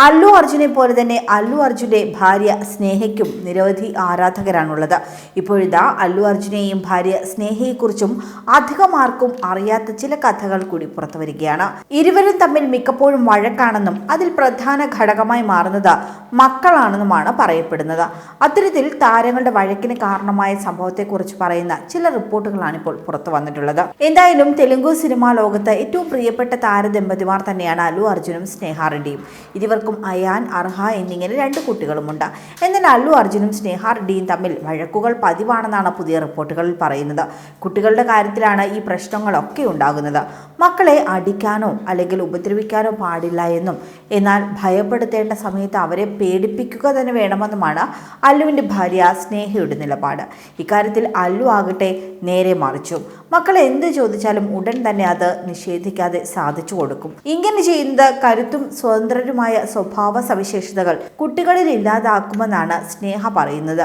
അല്ലു അർജുനെ പോലെ തന്നെ അല്ലു അർജുന്റെ ഭാര്യ സ്നേഹയ്ക്കും നിരവധി ആരാധകരാണുള്ളത്. ഇപ്പോഴിതാ അല്ലു അർജുനെയും ഭാര്യ സ്നേഹയെക്കുറിച്ചും അധികം ആർക്കും അറിയാത്ത ചില കഥകൾ കൂടി പുറത്തു വരികയാണ് ഇരുവരും തമ്മിൽ മിക്കപ്പോഴും വഴക്കാണെന്നും അതിൽ പ്രധാന ഘടകമായി മാറുന്നത് മക്കളാണെന്നുമാണ് പറയപ്പെടുന്നത്. അത്തരത്തിൽ താരങ്ങളുടെ വഴക്കിന് കാരണമായ സംഭവത്തെക്കുറിച്ച് പറയുന്ന ചില റിപ്പോർട്ടുകളാണ് ഇപ്പോൾ പുറത്തു വന്നിട്ടുള്ളത്. എന്തായാലും തെലുങ്കു സിനിമാ ലോകത്ത് ഏറ്റവും പ്രിയപ്പെട്ട താരദമ്പതിമാർ തന്നെയാണ് അല്ലു അർജുനും സ്നേഹ റെഡ്ഡിയും. ഇരുവർക്കും അയാൻ അർഹ എന്നിങ്ങനെ രണ്ട് കുട്ടികളുമുണ്ട്. എന്നാൽ അല്ലു അർജുനും സ്നേഹ റെഡ്ഡിയും തമ്മിൽ വഴക്കുകൾ പതിവാണെന്നാണ് പുതിയ റിപ്പോർട്ടുകളിൽ പറയുന്നത്. കുട്ടികളുടെ കാര്യത്തിലാണ് ഈ പ്രശ്നങ്ങളൊക്കെ ഉണ്ടാകുന്നത്. മക്കളെ അടിക്കാനോ അല്ലെങ്കിൽ ഉപദ്രവിക്കാനോ പാടില്ല എന്നും എന്നാൽ ഭയപ്പെടുത്തേണ്ട സമയത്ത് അവരെ പേടിപ്പിക്കുക തന്നെ വേണമെന്നുമാണ് അല്ലുവിന്റെ ഭാര്യ സ്നേഹയുടെ നിലപാട്. ഇക്കാര്യത്തിൽ അല്ലു ആകട്ടെ നേരെ മറിച്ചു. മക്കൾ എന്ത് ചോദിച്ചാലും ഉടൻ തന്നെ അത് നിഷേധിക്കാതെ സാധിച്ചു കൊടുക്കും. ഇങ്ങനെ ചെയ്യുന്നത് കരുത്തും സ്വതന്ത്രരുമായ സ്വഭാവ സവിശേഷതകൾ കുട്ടികളിൽ ഇല്ലാതാക്കുമെന്നാണ് സ്നേഹ പറയുന്നത്.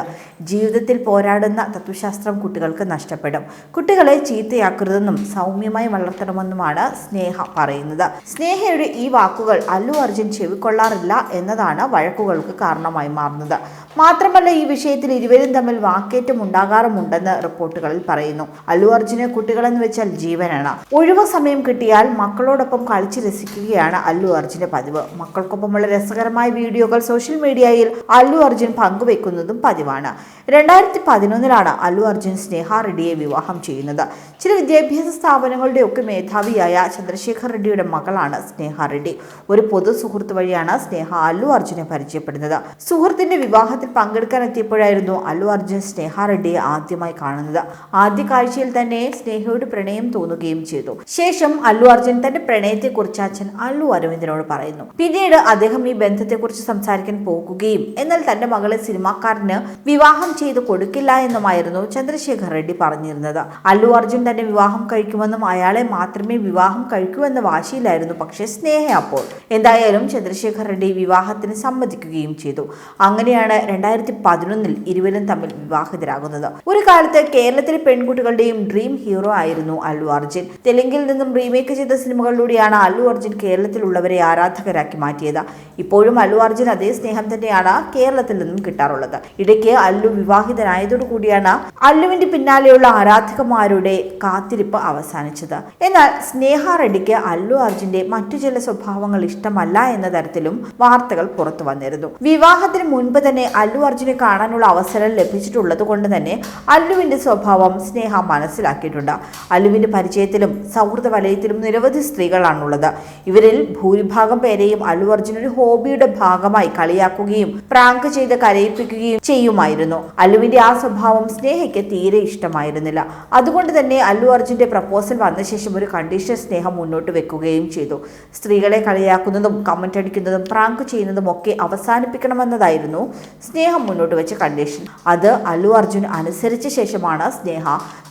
ജീവിതത്തിൽ പോരാടുന്ന തത്വശാസ്ത്രം കുട്ടികൾക്ക് നഷ്ടപ്പെടും. കുട്ടികളെ ചീത്തയാക്കരുതെന്നും സൗമ്യമായി വളർത്തണമെന്നുമാണ് സ്നേഹ പറയുന്നത്. സ്നേഹയുടെ ഈ വാക്കുകൾ അല്ലു അർജുൻ ചെവിക്കൊള്ളാറില്ല എന്നതാണ് വഴക്കുകൾക്ക് കാരണമായി മാറുന്നത്. മാത്രമല്ല ഈ വിഷയത്തിൽ ഇരുവരും തമ്മിൽ വാക്കേറ്റം ഉണ്ടാകാറുമുണ്ടെന്ന് റിപ്പോർട്ടുകളിൽ പറയുന്നു. അല്ലു അർജുന് കുട്ടികളെന്ന് വെച്ചാൽ ജീവനാണ്. ഒഴിവ് സമയം കിട്ടിയാൽ മക്കളോടൊപ്പം കളിച്ച് രസിക്കുകയാണ് അല്ലു അർജുന്റെ പതിവ്. മക്കൾക്കൊപ്പമുള്ള രസകരമായ വീഡിയോകൾ സോഷ്യൽ മീഡിയയിൽ അല്ലു അർജുൻ പങ്കുവെക്കുന്നതും പതിവാണ്. രണ്ടായിരത്തി പതിനൊന്നിലാണ് അല്ലു അർജുൻ സ്നേഹ റെഡ്ഡിയെ വിവാഹം ചെയ്യുന്നത്. ചില വിദ്യാഭ്യാസ സ്ഥാപനങ്ങളുടെ ഒക്കെ മേധാവിയായ ചന്ദ്രശേഖർ റെഡ്ഡിയുടെ മകളാണ് സ്നേഹ റെഡ്ഡി. ഒരു പൊതു സുഹൃത്ത് വഴിയാണ് സ്നേഹ അല്ലു അർജുനെ പരിചയപ്പെടുന്നത്. സുഹൃത്തിന്റെ വിവാഹത്തിൽ പങ്കെടുക്കാൻ എത്തിയപ്പോഴായിരുന്നു അല്ലു അർജുൻ സ്നേഹ റെഡ്ഡിയെ ആദ്യമായി കാണുന്നത്. ആദ്യ കാഴ്ചയിൽ തന്നെ സ്നേഹയോട് പ്രണയം തോന്നുകയും ചെയ്തു. ശേഷം അല്ലു അർജുൻ തന്റെ പ്രണയത്തെക്കുറിച്ച് അച്ഛൻ അല്ലു അരവിന്ദനോട് പറയുന്നു. പിന്നീട് അദ്ദേഹം ഈ ബന്ധത്തെക്കുറിച്ച് സംസാരിക്കാൻ പോകുകയും എന്നാൽ തന്റെ മകളെ സിനിമാക്കാരന് വിവാഹം ചെയ്ത് കൊടുക്കില്ല എന്നുമായിരുന്നു ചന്ദ്രശേഖർ റെഡ്ഡി പറഞ്ഞിരുന്നത്. അല്ലു അർജുൻ തന്നെ വിവാഹം കഴിക്കുമെന്നും അയാളെ മാത്രമേ വിവാഹം കഴിക്കൂ എന്ന വാശിയിലായിരുന്നു പക്ഷേ സ്നേഹ അപ്പോൾ. എന്തായാലും ചന്ദ്രശേഖർ റെഡ്ഡി വിവാഹത്തിന് സമ്മതിക്കുകയും ചെയ്തു. അങ്ങനെയാണ് രണ്ടായിരത്തി പതിനൊന്നിൽ ഇരുവരും തമ്മിൽ വിവാഹിതരാകുന്നത്. ഒരു കാലത്ത് കേരളത്തിലെ പെൺകുട്ടികളുടെയും ഡ്രീം ഹീറോ ആയിരുന്നു അല്ലു അർജുൻ. തെലുങ്കിൽ നിന്നും റീമേക്ക് ചെയ്ത സിനിമകളിലൂടെയാണ് അല്ലു അർജുൻ കേരളത്തിലുള്ളവരെ ആരാധകരാക്കി മാറ്റിയത്. ഇപ്പോഴും അല്ലു അർജുൻ അതേ സ്നേഹം തന്നെയാണ് കേരളത്തിൽ നിന്നും കിട്ടാറുള്ളത്. ഇടയ്ക്ക് അല്ലു വിവാഹിതനായതോടു കൂടിയാണ് അല്ലുവിന്റെ പിന്നാലെയുള്ള ആരാധകന്മാരുടെ കാത്തിരിപ്പ് അവസാനിച്ചത്. എന്നാൽ സ്നേഹ റെഡ്ഡിക്ക് അല്ലു അർജുന്റെ മറ്റു ചില സ്വഭാവങ്ങൾ ഇഷ്ടമല്ല എന്ന തരത്തിലും വാർത്തകൾ പുറത്തു വന്നിരുന്നു. വിവാഹത്തിന് മുൻപ് തന്നെ അല്ലു അർജുനെ കാണാനുള്ള അവസരം ലഭിച്ചിട്ടുള്ളത് കൊണ്ട് തന്നെ അല്ലുവിന്റെ സ്വഭാവം സ്നേഹ മനസ്സിലാക്കിയിട്ടുണ്ട്. അല്ലുവിന്റെ പരിചയത്തിലും സൗഹൃദ വലയത്തിലും നിരവധി സ്ത്രീകളാണുള്ളത്. ഇവരിൽ ഭൂരിഭാഗം പേരെയും അല്ലു അർജുൻ ഒരു ഹോബിയുടെ ഭാഗമായി കളിയാക്കുകയും പ്രാങ്ക് ചെയ്ത് കരയിപ്പിക്കുകയും ചെയ്യുമായിരുന്നു. അല്ലുവിന്റെ ആ സ്വഭാവം സ്നേഹയ്ക്ക് തീരെ ഇഷ്ടമായിരുന്നില്ല. അതുകൊണ്ട് തന്നെ അല്ലു അർജുന്റെ പ്രപ്പോസൽ വന്ന ശേഷം ഒരു കണ്ടീഷൻ സ്നേഹം മുന്നോട്ട് വെക്കുകയും ചെയ്തു. സ്ത്രീകളെ കളിയാക്കുന്നതും കമന്റ് അടിക്കുന്നതും പ്രാങ്ക് ചെയ്യുന്നതും ഒക്കെ അവസാനിപ്പിക്കണമെന്നതായിരുന്നു സ്നേഹം മുന്നോട്ട് വെച്ച കണ്ടീഷൻ. അത് അല്ലു അർജുൻ അനുസരിച്ച ശേഷമാണ് സ്നേഹ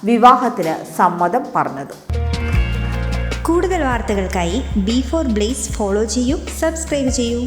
വിവാഹത്തിന് സമ്മതം പറഞ്ഞത്. കൂടുതൽ വാർത്തകൾക്കായി ബി ഫോർ ബ്ലേസ് ഫോളോ ചെയ്യൂ സബ്സ്ക്രൈബ് ചെയ്യൂ.